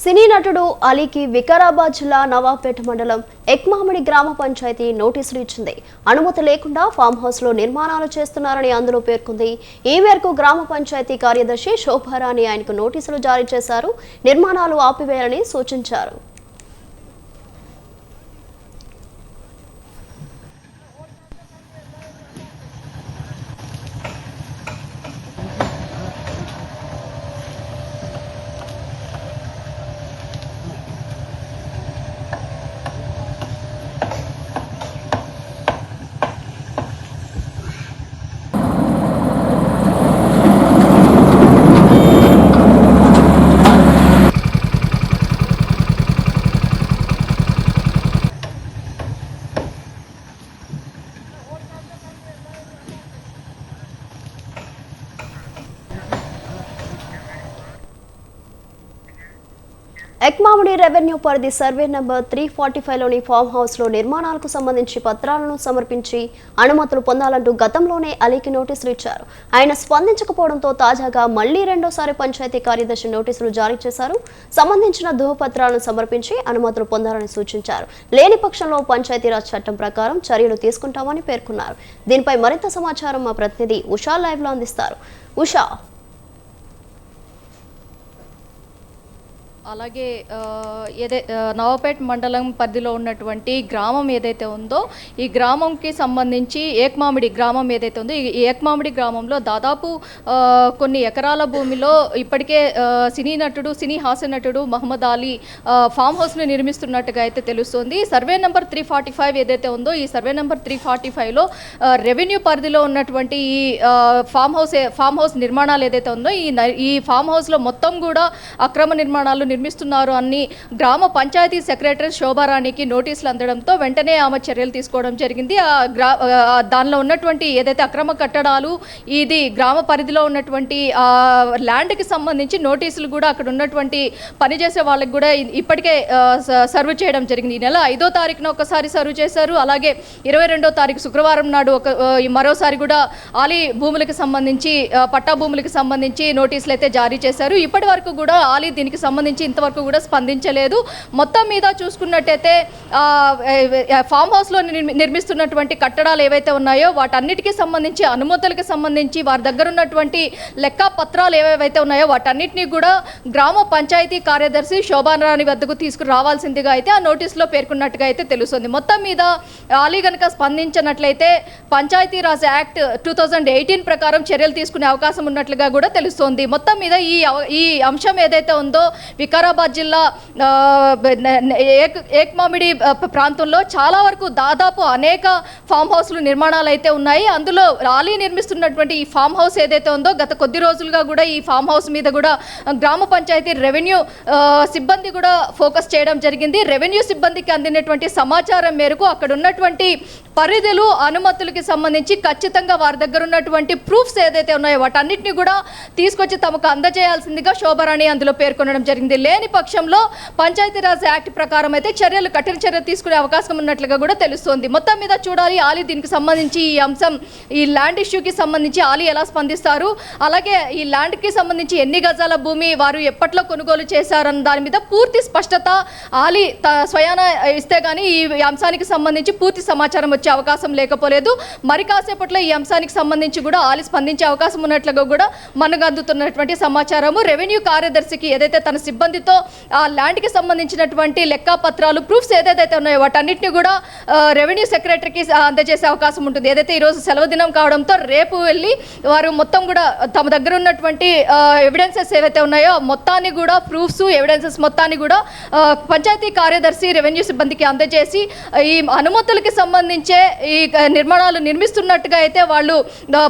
సినీ నటుడు అలీకి వికారాబాద్ జిల్లా నవాబ్పేట మండలం ఎక్మామిడి గ్రామ పంచాయతీ నోటీసులు ఇచ్చింది. అనుమతి లేకుండా ఫామ్ హౌస్లో నిర్మాణాలు చేస్తున్నారని అందులో పేర్కొంది. ఈ మేరకు గ్రామ పంచాయతీ కార్యదర్శి శోభారాణి ఆయనకు నోటీసులు జారీ చేశారు. నిర్మాణాలు ఆపివేయాలని సూచించారు. ఎక్మామిడి రెవెన్యూ పరిధి survey number three forty ఫైవ్లోని form హౌస్లో నిర్మాణాలకు సంబంధించి పత్రాలను సమర్పించి అనుమతులు పొందాలంటూ గతంలోనే అలీకి నోటీసులు ఇచ్చారు. ఆయన స్పందించకపోవడంతో తాజాగా మళ్ళీ రెండోసారి పంచాయతీ కార్యదర్శి నోటీసులు జారీ చేశారు. సంబంధించిన ధృవపత్రాలను సమర్పించి అనుమతులు పొందాలని సూచించారు. లేని పక్షంలో పంచాయతీరాజ్ చట్టం ప్రకారం చర్యలు తీసుకుంటామని పేర్కొన్నారు. దీనిపై మరింత సమాచారం మా ప్రతినిధి ఉషా లైవ్లో అందిస్తారు. ఉషా అలాగే ఏదై ఆ, నవాపేట్ మండలం పరిధిలో ఉన్నటువంటి గ్రామం ఏదైతే ఉందో ఈ గ్రామంకి సంబంధించి ఏక్మామిడి గ్రామం ఏదైతే ఉందో ఈ ఏక్మామిడి గ్రామంలో దాదాపు కొన్ని ఎకరాల భూమిలో ఇప్పటికే సినీ నటుడు సినీ హాస్య నటుడు మహమ్మద్ అలీ ఫామ్ హౌస్ను నిర్మిస్తున్నట్టుగా అయితే తెలుస్తుంది. Survey number three forty five ఏదైతే ఉందో ఈ సర్వే నెంబర్ త్రీ ఫార్టీ ఫైవ్లో రెవెన్యూ పరిధిలో ఉన్నటువంటి ఈ ఫామ్ హౌస్ ఫామ్ హౌస్ నిర్మాణాలు ఏదైతే ఉందో ఈ ఈ ఫామ్ హౌస్లో మొత్తం కూడా అక్రమ నిర్మాణాలు నిర్మిస్తున్నారు అని గ్రామ పంచాయతీ సెక్రటరీ శోభారాణికి నోటీసులు అందడంతో వెంటనే ఆమె చర్యలు తీసుకోవడం జరిగింది. ఆ గ్రా దానిలో ఉన్నటువంటి ఏదైతే అక్రమ కట్టడాలు ఇది గ్రామ పరిధిలో ఉన్నటువంటి ల్యాండ్కి సంబంధించి నోటీసులు కూడా అక్కడ ఉన్నటువంటి పనిచేసే వాళ్ళకి కూడా ఇప్పటికే సర్వ్ చేయడం జరిగింది. ఈ నెల ఐదో తారీఖున ఒకసారి సర్వ్ చేశారు. అలాగే ఇరవై రెండో తారీఖు శుక్రవారం నాడు ఒక మరోసారి కూడా ఆలీ భూములకు సంబంధించి పట్టా భూములకు సంబంధించి నోటీసులు అయితే జారీ చేశారు. ఇప్పటి వరకు కూడా ఆలీ దీనికి సంబంధించి ఇంతవరకు కూడా స్పందించలేదు. మొత్తం మీద చూసుకున్నట్టయితే ఫామ్ హౌస్లో నిర్మిస్తున్నటువంటి కట్టడాలు ఏవైతే ఉన్నాయో వాటన్నిటికీ సంబంధించి అనుమతులకు సంబంధించి వారి దగ్గర ఉన్నటువంటి లెక్క పత్రాలు ఏవేవైతే ఉన్నాయో వాటన్నిటినీ కూడా గ్రామ పంచాయతీ కార్యదర్శి శోభానరాణి వద్దకు తీసుకురావాల్సిందిగా అయితే ఆ నోటీసులో పేర్కొన్నట్టుగా అయితే తెలుస్తుంది. మొత్తం మీద ఆలీ గనక స్పందించినట్లయితే Panchayati Raj act two thousand eighteen ప్రకారం చర్యలు తీసుకునే అవకాశం ఉన్నట్లుగా కూడా తెలుస్తోంది. మొత్తం మీద ఈ ఈ అంశం ఏదైతే ఉందో వికారాబాద్ జిల్లా ఏక్ ఏక్మామిడి ప్రాంతంలో చాలా వరకు దాదాపు అనేక ఫామ్ హౌస్లు నిర్మాణాలు అయితే ఉన్నాయి. అందులో రాలీ నిర్మిస్తున్నటువంటి ఈ ఫామ్ హౌస్ ఏదైతే ఉందో గత కొద్ది రోజులుగా కూడా ఈ ఫామ్ హౌస్ మీద కూడా గ్రామ పంచాయతీ రెవెన్యూ సిబ్బంది కూడా ఫోకస్ చేయడం జరిగింది. రెవెన్యూ సిబ్బందికి అందినటువంటి సమాచారం మేరకు అక్కడ ఉన్నటువంటి పరిధులు అనుమతులకి సంబంధించి ఖచ్చితంగా వారి దగ్గర ఉన్నటువంటి ప్రూఫ్స్ ఏదైతే ఉన్నాయో వాటన్నిటిని కూడా తీసుకొచ్చి తమకు అందజేయాల్సిందిగా శోభరాణి అందులో పేర్కొనడం జరిగింది. లేని పక్షంలో పంచాయతీరాజ్ యాక్ట్ ప్రకారం అయితే చర్యలు కఠిన చర్యలు తీసుకునే అవకాశం ఉన్నట్లుగా కూడా తెలుస్తోంది. మొత్తం మీద చూడాలి ఆలీ దీనికి సంబంధించి ఈ అంశం ఈ ల్యాండ్ ఇష్యూకి సంబంధించి ఆలీ ఎలా స్పందిస్తారు? అలాగే ఈ ల్యాండ్కి సంబంధించి ఎన్ని గజాల భూమి వారు ఎప్పట్లో కొనుగోలు చేశారన్న దాని మీద పూర్తి స్పష్టత ఆలీ త- స్వయాన ఇస్తే కానీ ఈ అంశానికి సంబంధించి పూర్తి సమాచారం వచ్చే అవకాశం లేకపోలేదు. మరి కాసేపట్లో ఈ అంశానికి సంబంధించి కూడా ఆలి స్పందించే అవకాశం ఉన్నట్లుగా కూడా మనకు అందుతున్నటువంటి సమాచారము. రెవెన్యూ కార్యదర్శికి ఏదైతే తన సిబ్బంది సిబ్బందితో ఆ ల్యాండ్కి సంబంధించినటువంటి లెక్కపత్రాలు ప్రూఫ్స్ ఏదైతే ఉన్నాయో వాటన్నిటిని కూడా రెవెన్యూ సెక్రటరీకి అందజేసే అవకాశం ఉంటుంది. ఏదైతే ఈరోజు సెలవు దినం కావడంతో రేపు వెళ్ళి వారు మొత్తం కూడా తమ దగ్గర ఉన్నటువంటి ఎవిడెన్సెస్ ఏవైతే ఉన్నాయో మొత్తాన్ని కూడా ప్రూఫ్స్ ఎవిడెన్సెస్ మొత్తాన్ని కూడా పంచాయతీ కార్యదర్శి రెవెన్యూ సిబ్బందికి అందజేసి ఈ అనుమతులకి సంబంధించే ఈ నిర్మాణాలు నిర్మిస్తున్నట్టుగా అయితే వాళ్ళు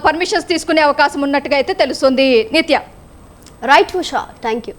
పర్మిషన్స్ తీసుకునే అవకాశం ఉన్నట్టుగా అయితే తెలుస్తుంది. నిత్య. Right Usha thank you